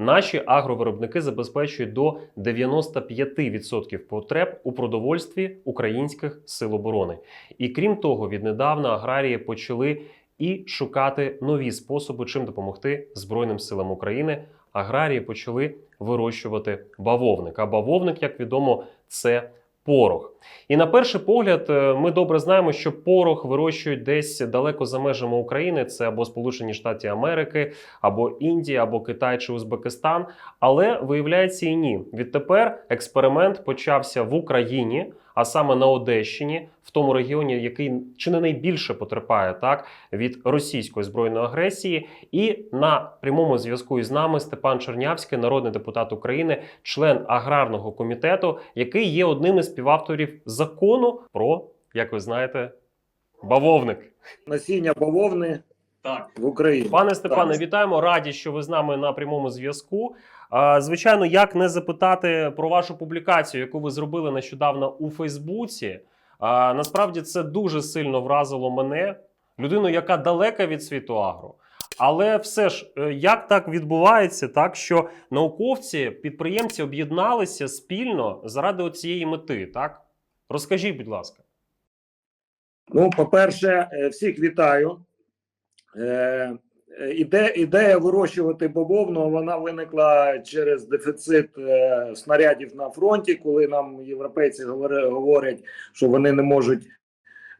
Наші агровиробники забезпечують до 95% потреб у продовольстві українських сил оборони. І крім того, віднедавна аграрії почали і шукати нові способи, чим допомогти Збройним силам України. Аграрії почали вирощувати бавовник. А бавовник, як відомо, це порох. І на перший погляд, е, ми добре знаємо, що порох вирощують десь далеко за межами України. Це або Сполучені Штати Америки, або Індія, або Китай чи Узбекистан. Але виявляється і ні. Відтепер експеримент почався в Україні, а саме на Одещині, в тому регіоні, який чи не найбільше потерпає так від російської збройної агресії. І на прямому зв'язку із нами Степан Чернявський, народний депутат України, член аграрного комітету, який є одним із співавторів закону про, як ви знаєте, бавовник. насіння бавовни Так. в Україні. Пане Степане, Так. вітаємо. Раді, що ви з нами на прямому зв'язку. Звичайно, як не запитати про вашу публікацію, яку ви зробили нещодавно у Фейсбуці. Насправді це дуже сильно вразило мене, людину, яка далека від світу агро. Але все ж, е, як так відбувається, так що науковці, підприємці об'єдналися спільно заради цієї мети, так? Розкажіть, будь ласка. Ну, по-перше, е, всіх вітаю. Е, е, Іде, ідея вирощувати бавовну, вона виникла через дефіцит е, снарядів на фронті, коли нам європейці говорять, що вони не можуть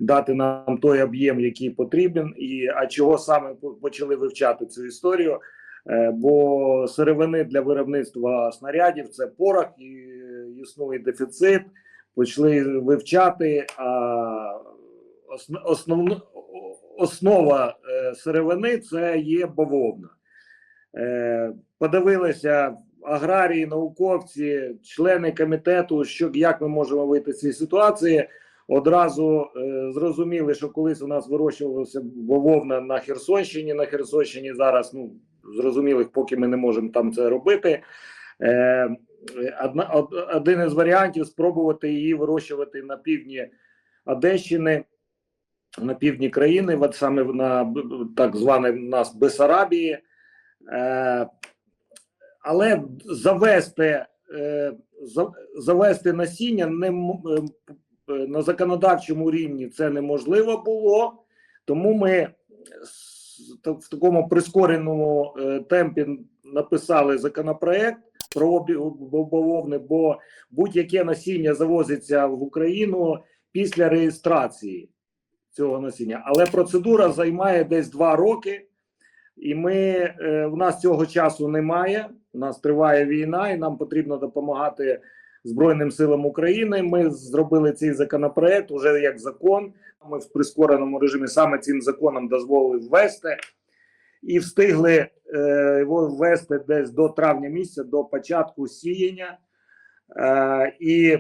дати нам той об'єм, який потрібен. І а чого саме почали вивчати цю історію? Бо сировини для виробництва снарядів це порох, і існує дефіцит. Почали вивчати. А осн- основна основа е, сировини це є бавовна. Е, подивилися аграрії, науковці, члени комітету, що як ми можемо вийти з цієї ситуації. Одразу е, зрозуміли, що колись у нас вирощувалася бавовна на Херсонщині. На Херсонщині зараз ну зрозуміли, поки ми не можемо там це робити. Е, одна, од- один із варіантів спробувати її вирощувати на півдні Одещини, на півдні країни, саме на так званий у нас Бесарабії. Е, але завести, е, завести насіння не е, на законодавчому рівні це неможливо було, тому ми в такому прискореному е, темпі написали законопроект про обіг бавовни, бо будь-яке насіння завозиться в Україну після реєстрації цього насіння. Але процедура займає десь два роки, і ми е, в нас цього часу немає. У нас триває війна, і нам потрібно допомагати Збройним силам України. Ми зробили цей законопроект уже як закон. Ми в прискореному режимі саме цим законом дозволили ввести і встигли е, його ввести десь до травня місяця, до початку сіяння. Е, і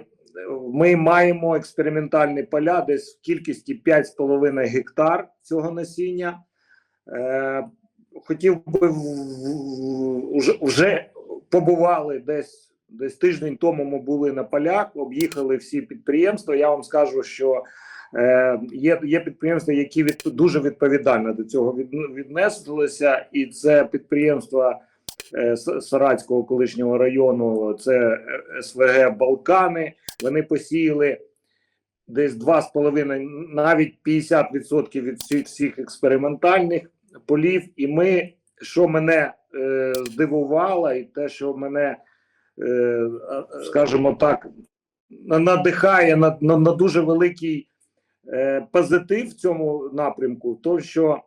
ми маємо експериментальні поля десь в кількості 5,5 гектар цього насіння. Е, хотів би вже, вже побували десь. Десь тиждень тому ми були на полях, об'їхали всі підприємства. Я вам скажу, що е, є, є підприємства, які від, дуже відповідально до цього від, віднеслися, і це підприємства Саратського колишнього району, це е, СВГ Балкани. Вони посіяли десь 2,5, навіть 50% від всіх, всіх експериментальних полів. І ми, що мене е, здивувало, і те, що мене, е, скажімо так, надихає на, на, на дуже великий е, позитив в цьому напрямку, то що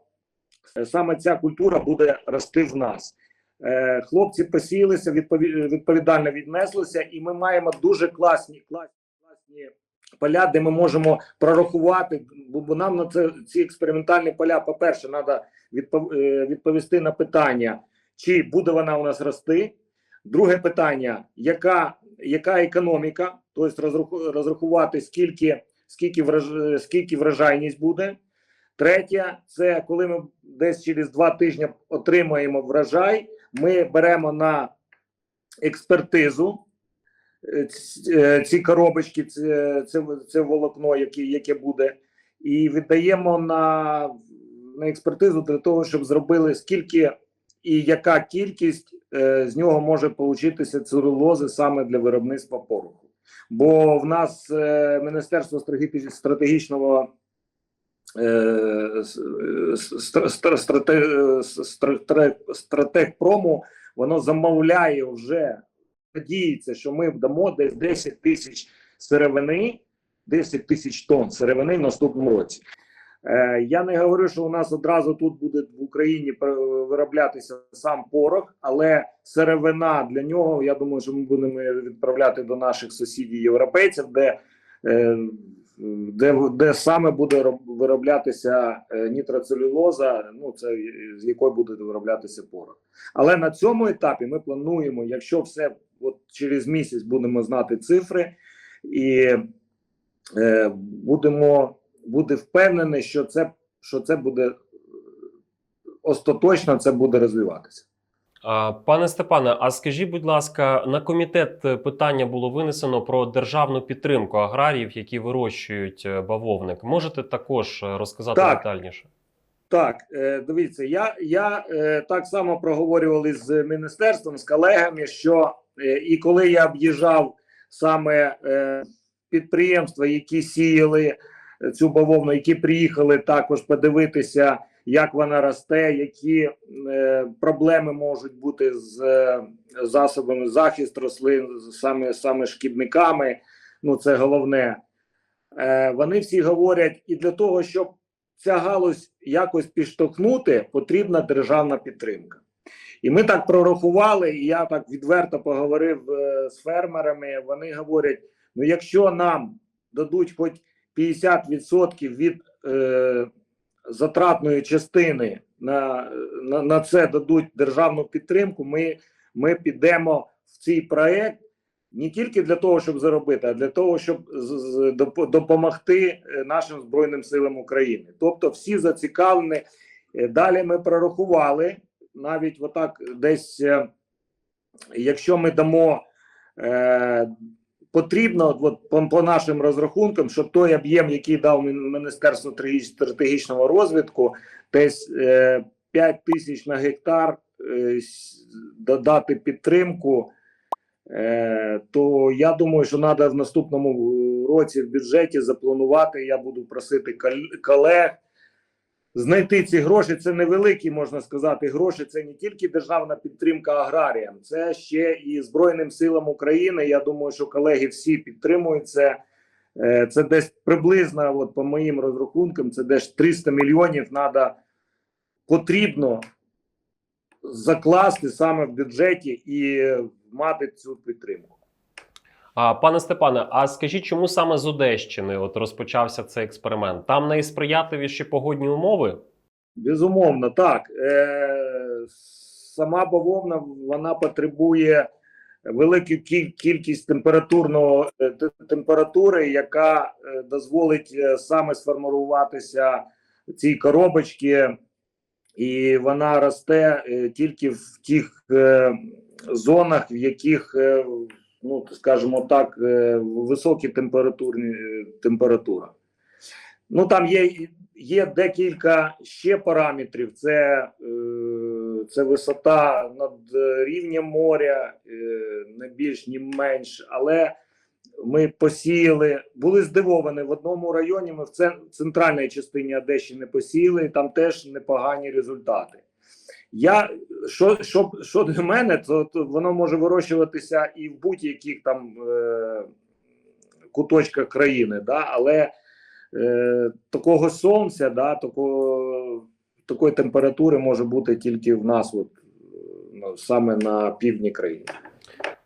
е, саме ця культура буде рости в нас. Е, хлопці посіялися, відпові- відповідально віднеслися, і ми маємо дуже класні, класні, поля, де ми можемо прорахувати. Бо, нам на це ці експериментальні поля, по-перше, треба відповісти на питання, чи буде вона у нас рости. Друге питання: яка, яка економіка? Тобто розраху- розрахувати, скільки, скільки, врож, скільки врожайність буде. Третє, це коли ми десь через два тижні отримаємо врожай, ми беремо на експертизу е, е, ці коробочки, це, це, волокно, яке, яке буде, і віддаємо на, на експертизу для того, щоб зробили скільки і яка кількість е, з нього може получитися целюлози саме для виробництва пороху. Бо в нас Міністерство стратегі- стратегічного е, е, стратегпрому, воно замовляє вже, надіється, що ми дамо десь 10 тисяч сировини, 10 тисяч тонн сировини в наступному році. Е, я не говорю, що у нас одразу тут буде в Україні вироблятися сам порох, але сировина для нього, я думаю, що ми будемо відправляти до наших сусідів європейців, де, де, де саме буде роб- вироблятися е, нітроцелюлоза, ну це з якої буде вироблятися порох. Але на цьому етапі ми плануємо, якщо все от через місяць будемо знати цифри, і е, будемо буде впевнений, що це, що це буде е, остаточно це буде розвиватися. Пане Степане, а скажіть, будь ласка, на комітет е, питання було винесено про державну підтримку аграріїв, які вирощують е, бавовник. Можете також е, розказати Так. детальніше? Так, дивіться, я, я так само проговорювали з міністерством, з колегами, що і коли я об'їжджав саме підприємства, які сіяли цю бавовну, які приїхали також подивитися, як вона росте, які е, проблеми можуть бути з е, засобами захисту рослин, саме, саме шкідниками. Ну, це головне. Е, вони всі говорять, і для того, щоб ця галузь якось підштовхнути, потрібна державна підтримка. І ми так прорахували, і я так відверто поговорив е, з фермерами. Вони говорять: ну, якщо нам дадуть хоч 50% від е, затратної частини на, на, на це дадуть державну підтримку, ми, ми підемо в цей проект не тільки для того, щоб заробити, а для того, щоб допомогти е, нашим збройним силам України. Тобто, всі зацікавлені. Е, Далі ми прорахували навіть отак, десь, е, якщо ми дамо. Потрібно от, по, по нашим розрахункам, щоб той об'єм, який дав Міністерство стратегі- стратегічного розвитку, десь е, 5 тисяч на гектар е, додати підтримку, Е, то я думаю, що треба в наступному е, році в бюджеті запланувати. Я буду просити кол- колег знайти ці гроші. Це невеликі, можна сказати, гроші. Це не тільки державна підтримка аграріям, це ще і Збройним силам України. Я думаю, що колеги всі підтримують це. Е, Це десь приблизно, от по моїм розрахункам, це десь 300 мільйонів треба потрібно закласти саме в бюджеті і мати цю підтримку. А пане Степане, а скажіть, чому саме з Одещини от розпочався цей експеримент? Там найсприятливіші погодні умови? Безумовно, так. Е, сама бавовна вона потребує велику кількість температурного е, температури, яка е, дозволить е, саме сформуватися цій коробочці, і вона росте тільки в тих зонах, в яких, ну скажімо так, е, високі температурні е, температура. Ну там є, є декілька ще параметрів: це, е, це висота над рівнем моря, не більш, ні менш. Але ми посіяли, були здивовані в одному районі. Ми в цен- центральній частині Одещини посіяли, і там теж непогані результати. Я що, що, що для мене, то, то воно може вирощуватися і в будь-яких там е, куточках країни, да, але е, такого сонця, да, такого, такої температури може бути тільки в нас, от, саме на півдні країни.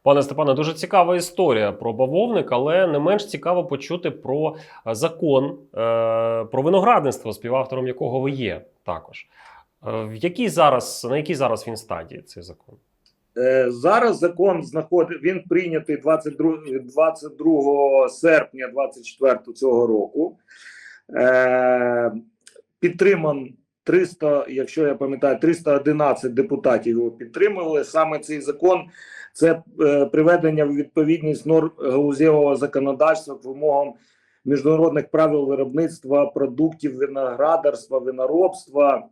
Пане Степане, дуже цікава історія про бавовник, але не менш цікаво почути про е, закон е, про виноградництво, співавтором якого ви є також. Е, в якій зараз на якій зараз він стадії цей закон? Е, зараз закон знаходить, він прийнятий 22, 22 серпня 24 цього року. Е, підтриман 300, якщо я пам'ятаю, 311 депутатів його підтримували. Саме цей закон це е, приведення в відповідність норм галузевого законодавства к вимогам міжнародних правил виробництва продуктів виноградарства, виноробства.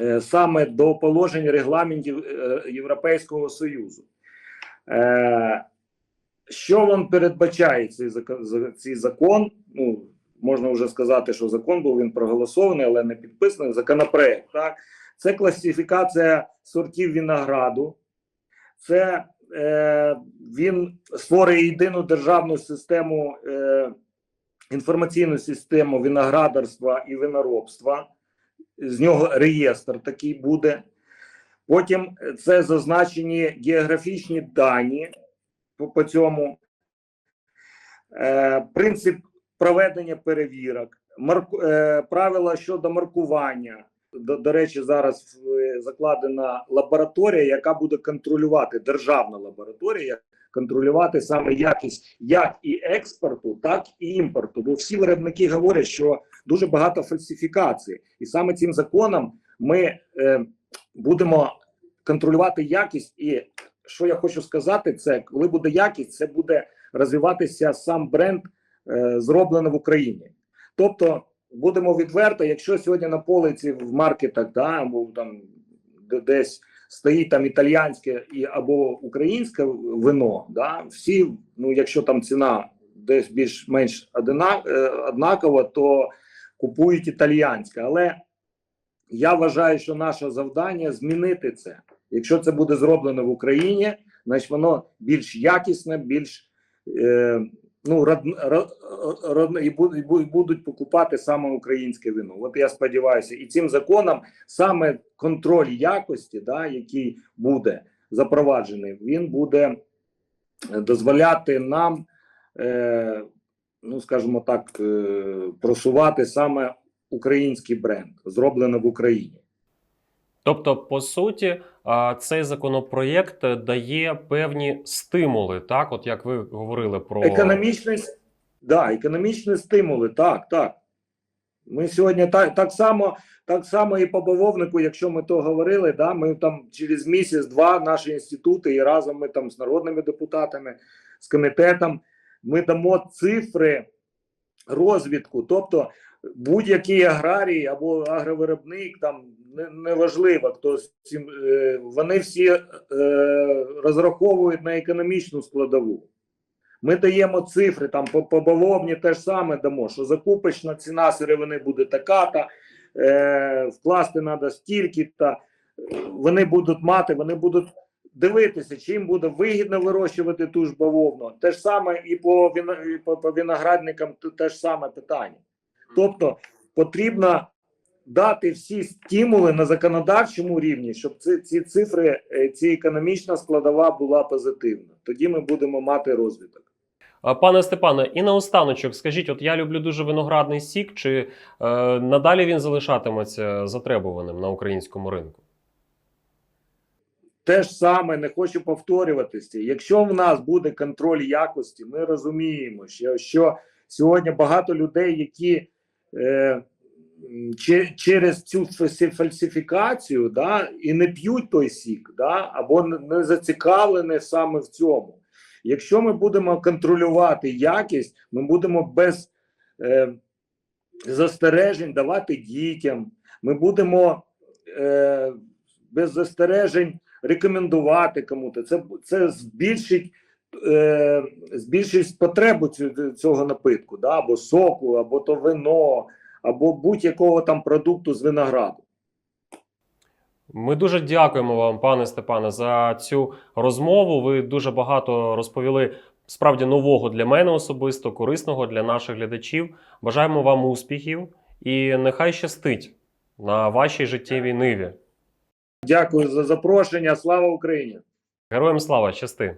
Е, саме до положень регламентів е, Європейського Союзу. Е, Що він передбачає цей закон, цей закон? Ну, можна вже сказати, що закон був він проголосований, але не підписаний. Законопроект. Так? Це класифікація сортів винограду. Це е, він створює єдину державну систему, е, інформаційну систему виноградарства і виноробства. З нього реєстр такий буде. Потім це зазначені географічні дані по, по цьому. Е, принцип проведення перевірок, марку, е, правила щодо маркування. До, до речі, зараз закладена лабораторія, яка буде контролювати державна лабораторія, контролювати саме якість як і експорту, так і імпорту. Бо всі виробники говорять, що дуже багато фальсифікацій, і саме цим законом ми е, будемо контролювати якість. І що я хочу сказати, це коли буде якість, це буде розвиватися сам бренд, е, зроблено в Україні. Тобто, будемо відверто, якщо сьогодні на полиці в маркетах, да, або там де- десь стоїть там італіянське і або українське вино, да, всі, ну якщо там ціна десь більш-менш е, однакова, то купують італіянське. Але я вважаю, що наше завдання змінити це. Якщо це буде зроблено в Україні, значить воно більш якісне, більш е, ну род, род, род, і будуть, покупати саме українське вино. От я сподіваюся, і цим законом саме контроль якості, да, який буде запроваджений, він буде е, дозволяти нам, е, ну скажімо так, е, просувати саме український бренд, зроблено в Україні. Тобто, по суті, цей законопроєкт дає певні стимули, так, от як ви говорили про Економічний, да, економічні стимули, так, так. Ми сьогодні так, так само, так само і по бавовнику, якщо ми то говорили, да, ми там через місяць-два наші інститути і разом ми там з народними депутатами, з комітетом, ми дамо цифри розвідку. Тобто будь-який аграрій або агровиробник, там не- неважливо, хто з е, вони всі е, розраховують на економічну складову. Ми даємо цифри там по, по бавовні теж саме дамо, що закупочна ціна сировини буде така, та е, вкласти треба стільки, та вони будуть мати, вони будуть дивитися, чим буде вигідно вирощувати ту ж бавовну. Те ж саме і по, віно- і по, по виноградникам те- ж саме питання. Тобто потрібно дати всі стимули на законодавчому рівні, щоб ці, ці цифри, е, ці економічна складова була позитивна. Тоді ми будемо мати розвиток. Пане Степане, і наостаночок, скажіть, от я люблю дуже виноградний сік, чи е, надалі він залишатиметься затребуваним на українському ринку? Те ж саме не хочу повторюватися. Якщо в нас буде контроль якості, ми розуміємо, що, що сьогодні багато людей, які е, че- через цю фальсифікацію да, і не п'ють той сік, да, або не зацікавлені саме в цьому. Якщо ми будемо контролювати якість, ми будемо без е, застережень давати дітям, ми будемо е, без застережень рекомендувати кому-то. Це, це збільшить, е, збільшить потребу цього напитку, да? або соку, або то вино, або будь-якого там продукту з винограду. Ми дуже дякуємо вам, пане Степане, за цю розмову. Ви дуже багато розповіли справді нового для мене особисто, корисного для наших глядачів. Бажаємо вам успіхів і нехай щастить на вашій життєвій ниві. Дякую за запрошення. Слава Україні! Героям слава, щасти!